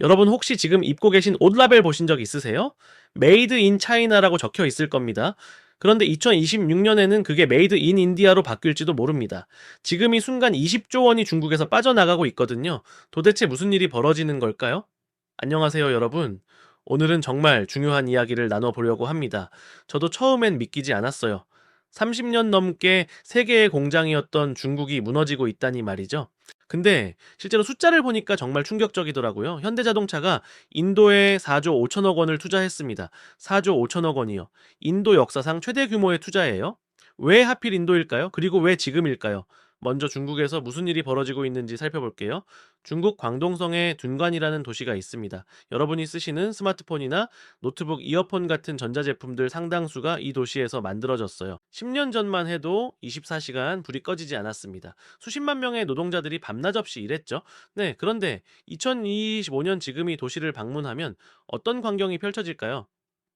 여러분 혹시 지금 입고 계신 옷 라벨 보신 적 있으세요? 메이드 인 차이나라고 적혀 있을 겁니다. 그런데 2026년에는 그게 메이드 인 인디아로 바뀔지도 모릅니다. 지금 이 순간 20조 원이 중국에서 빠져나가고 있거든요. 도대체 무슨 일이 벌어지는 걸까요? 안녕하세요, 여러분. 오늘은 정말 중요한 이야기를 나눠보려고 합니다. 저도 처음엔 믿기지 않았어요. 30년 넘게 세계의 공장이었던 중국이 무너지고 있다니 말이죠. 근데 실제로 숫자를 보니까 정말 충격적이더라고요. 현대자동차가 인도에 4조 5천억 원을 투자했습니다. 4조 5천억 원이요. 인도 역사상 최대 규모의 투자예요. 왜 하필 인도일까요? 그리고 왜 지금일까요? 먼저 중국에서 무슨 일이 벌어지고 있는지 살펴볼게요. 중국 광동성에 둔관이라는 도시가 있습니다. 여러분이 쓰시는 스마트폰이나 노트북, 이어폰 같은 전자제품들 상당수가 이 도시에서 만들어졌어요. 10년 전만 해도 24시간 불이 꺼지지 않았습니다. 수십만 명의 노동자들이 밤낮 없이 일했죠. 네, 그런데 2025년 지금 이 도시를 방문하면 어떤 광경이 펼쳐질까요?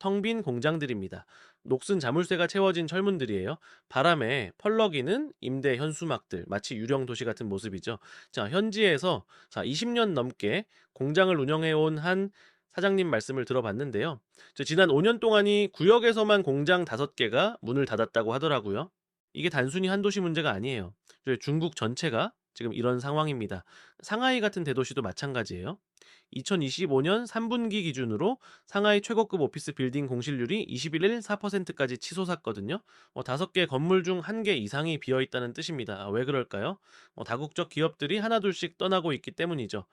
텅빈 공장들입니다. 녹슨 자물쇠가 채워진 철문들이에요. 바람에 펄럭이는 임대 현수막들, 마치 유령 도시 같은 모습이죠. 자, 현지에서 자, 20년 넘게 공장을 운영해 온 한 사장님 말씀을 들어봤는데요. 저 지난 5년 동안이 구역에서만 공장 5개가 문을 닫았다고 하더라고요. 이게 단순히 한 도시 문제가 아니에요. 중국 전체가 지금 이런 상황입니다. 상하이 같은 대도시도 마찬가지예요. 2025년 3분기 기준으로 상하이 최고급 오피스 빌딩 공실률이 21일 4%까지 치솟았거든요. 어, 5개 건물 중 1개 이상이 비어 있다는 뜻입니다. 아, 왜 그럴까요? 어, 다국적 기업들이 하나둘씩 떠나고 있기 때문이죠.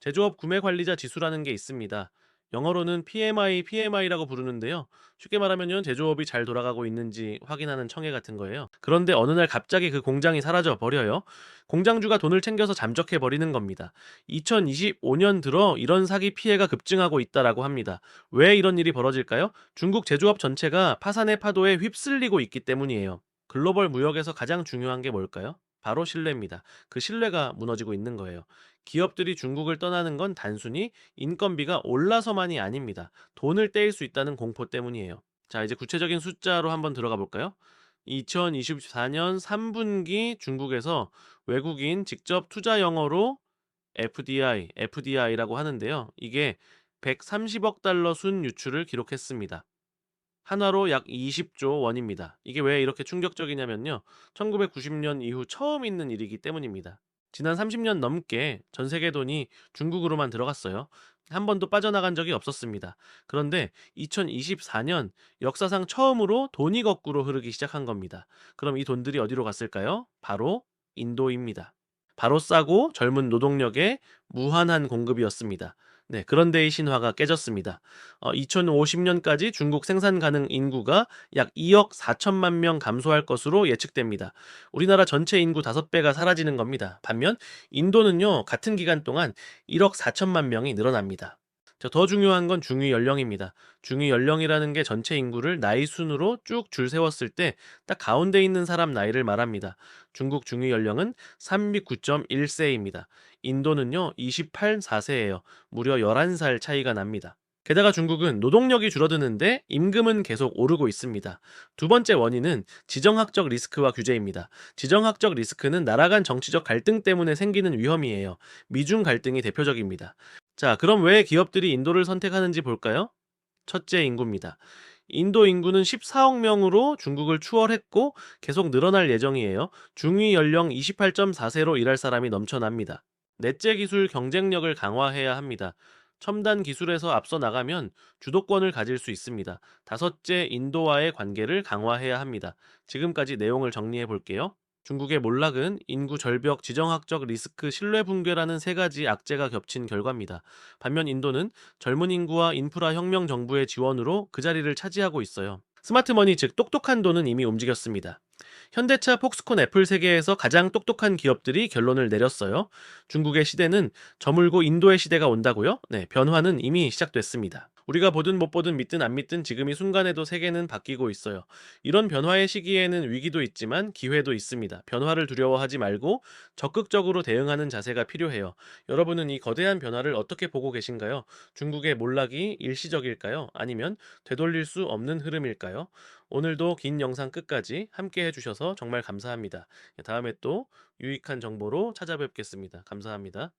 제조업 구매 관리자 지수라는 게 있습니다. 영어로는 PMI, PMI라고 부르는데요. 쉽게 말하면 제조업이 잘 돌아가고 있는지 확인하는 청해 같은 거예요. 그런데 어느 날 갑자기 그 공장이 사라져 버려요. 공장주가 돈을 챙겨서 잠적해 버리는 겁니다. 2025년 들어 이런 사기 피해가 급증하고 있다라고 합니다. 왜 이런 일이 벌어질까요? 중국 제조업 전체가 파산의 파도에 휩쓸리고 있기 때문이에요. 글로벌 무역에서 가장 중요한 게 뭘까요? 바로 신뢰입니다. 그 신뢰가 무너지고 있는 거예요. 기업들이 중국을 떠나는 건 단순히 인건비가 올라서만이 아닙니다. 돈을 떼일 수 있다는 공포 때문이에요. 자, 이제 구체적인 숫자로 한번 들어가 볼까요? 2024년 3분기 중국에서 외국인 직접 투자 영어로 FDI, FDI라고 하는데요. 이게 130억 달러 순 유출을 기록했습니다. 한화로 약 20조 원입니다. 이게 왜 이렇게 충격적이냐면요. 1990년 이후 처음 있는 일이기 때문입니다. 지난 30년 넘게 전 세계 돈이 중국으로만 들어갔어요. 한 번도 빠져나간 적이 없었습니다. 그런데 2024년 역사상 처음으로 돈이 거꾸로 흐르기 시작한 겁니다. 그럼 이 돈들이 어디로 갔을까요? 바로 인도입니다. 바로 싸고 젊은 노동력의 무한한 공급이었습니다. 네, 그런데 이 신화가 깨졌습니다. 어, 2050년까지 중국 생산 가능 인구가 약 2억 4천만 명 감소할 것으로 예측됩니다. 우리나라 전체 인구 5배가 사라지는 겁니다. 반면 인도는요, 같은 기간 동안 1억 4천만 명이 늘어납니다. 자, 더 중요한 건 중위 연령입니다. 중위 연령이라는 게 전체 인구를 나이 순으로 쭉 줄 세웠을 때 딱 가운데 있는 사람 나이를 말합니다. 중국 중위 연령은 39.1세입니다. 인도는요, 28, 4세예요. 무려 11살 차이가 납니다. 게다가 중국은 노동력이 줄어드는데 임금은 계속 오르고 있습니다. 두 번째 원인은 지정학적 리스크와 규제입니다. 지정학적 리스크는 나라 간 정치적 갈등 때문에 생기는 위험이에요. 미중 갈등이 대표적입니다. 자, 그럼 왜 기업들이 인도를 선택하는지 볼까요? 첫째 인구입니다. 인도 인구는 14억 명으로 중국을 추월했고 계속 늘어날 예정이에요. 중위 연령 28.4세로 일할 사람이 넘쳐납니다. 넷째 기술 경쟁력을 강화해야 합니다. 첨단 기술에서 앞서 나가면 주도권을 가질 수 있습니다. 다섯째 인도와의 관계를 강화해야 합니다. 지금까지 내용을 정리해 볼게요. 중국의 몰락은 인구 절벽, 지정학적 리스크, 신뢰 붕괴라는 세 가지 악재가 겹친 결과입니다. 반면 인도는 젊은 인구와 인프라 혁명 정부의 지원으로 그 자리를 차지하고 있어요. 스마트머니 즉 똑똑한 돈은 이미 움직였습니다. 현대차, 폭스콘, 애플 세계에서 가장 똑똑한 기업들이 결론을 내렸어요. 중국의 시대는 저물고 인도의 시대가 온다고요? 네, 변화는 이미 시작됐습니다. 우리가 보든 못 보든 믿든 안 믿든 지금 이 순간에도 세계는 바뀌고 있어요. 이런 변화의 시기에는 위기도 있지만 기회도 있습니다. 변화를 두려워하지 말고 적극적으로 대응하는 자세가 필요해요. 여러분은 이 거대한 변화를 어떻게 보고 계신가요? 중국의 몰락이 일시적일까요? 아니면 되돌릴 수 없는 흐름일까요? 오늘도 긴 영상 끝까지 함께 해주셔서 정말 감사합니다. 다음에 또 유익한 정보로 찾아뵙겠습니다. 감사합니다.